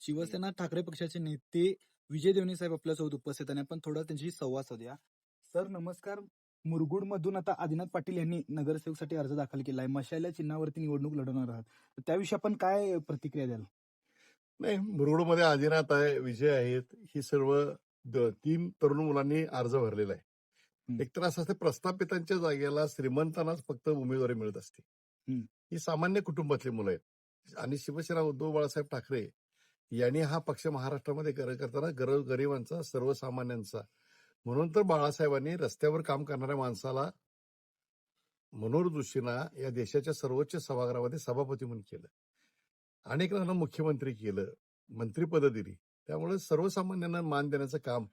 शिवसेना ठाकरे पक्षाचे नेते विजय देवणे साहेब आपल्यासोबत उपस्थित आणि आपण थोडा त्यांच्याशी संवाद साधूया. सर नमस्कार. मुरगुड मधून आता आदिनाथ पाटील यांनी नगरसेवकसाठी अर्ज दाखल केला आहे मशाल्या चिन्हावरती निवडणूक लढवणार आहात. तर त्याविषयी आपण काय प्रतिक्रिया द्याल? नाही मुरगुडमध्ये आदिनाथ आहे विजय आहेत. ही सर्व द- तीन तरुण मुलांनी अर्ज भरलेला आहे. हम्म. एकतर असं असते प्रस्थापितांच्या जागेला श्रीमंतांनाच फक्त उमेदवारी मिळत असते. ही सामान्य कुटुंबातली मुलं आहेत. आणि शिवसेना उद्धव बाळासाहेब ठाकरे यांनी हा पक्ष महाराष्ट्रामध्ये करताना गरज गरिबांचा सर्वसामान्यांचा. म्हणून तर बाळासाहेबांनी रस्त्यावर काम करणाऱ्या माणसाला मनोहर जोशींना या देशाच्या सर्वोच्च सभागृहामध्ये सभापती म्हणून केलं. अनेक जणांना मुख्यमंत्री केलं मंत्रीपद दिली. त्यामुळे सर्वसामान्यांना मान देण्याचं काम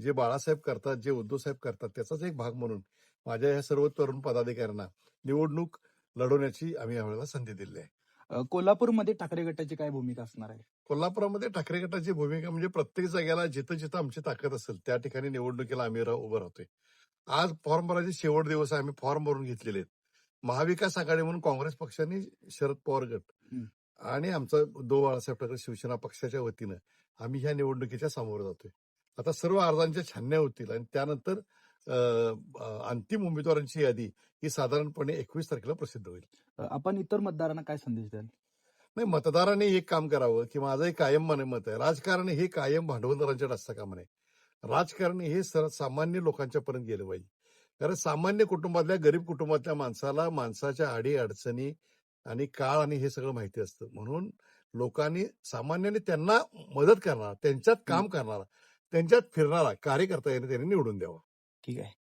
जे बाळासाहेब करतात जे उद्धव साहेब करतात त्याचाच एक भाग म्हणून माझ्या ह्या सर्व तरुण पदाधिकाऱ्यांना निवडणूक लढवण्याची आम्ही यावेळेला संधी दिली आहे. कोल्हापूरमध्ये ठाकरे गटाची काय भूमिका असणार आहे? कोल्हापुरामध्ये ठाकरे गटाची भूमिका म्हणजे प्रत्येक जागेला जिथं जिथं आमची ताकद असेल त्या ठिकाणी निवडणुकीला आम्ही उभं राहतोय. आज फॉर्म भरायचे शेवट दिवस आम्ही फॉर्म भरून घेतलेले आहेत. महाविकास आघाडी म्हणून काँग्रेस पक्षाने शरद पवार गट. आणि आमचा उद्धव बाळासाहेब ठाकरे शिवसेना पक्षाच्या वतीनं आम्ही ह्या निवडणुकीच्या समोर जातोय. आता सर्व अर्जांच्या छानण्या होतील आणि त्यानंतर अंतिम उमेदवारांची यादी ही साधारणपणे एकवीस तारखेला प्रसिद्ध होईल. आपण इतर मतदारांना काय संदेश द्याल? नाही मतदारांनी एक काम करावं की माझं एक कायम मन मत आहे. राजकारण हे कायम भांडवलदारांच्या रस्ता कामा नये राजकारण हे सर सामान्य लोकांच्या पर्यंत गेलं पाहिजे. कारण सामान्य कुटुंबातल्या गरीब कुटुंबातल्या माणसाला माणसाच्या आडी अडचणी आणि काळ आणि हे सगळं माहिती असतं. म्हणून लोकांनी सामान्याने त्यांना मदत करणार त्यांच्यात काम करणारा त्यांच्यात फिरणारा कार्यकर्ता यांनी त्यांनी निवडून द्यावा. ठीक आहे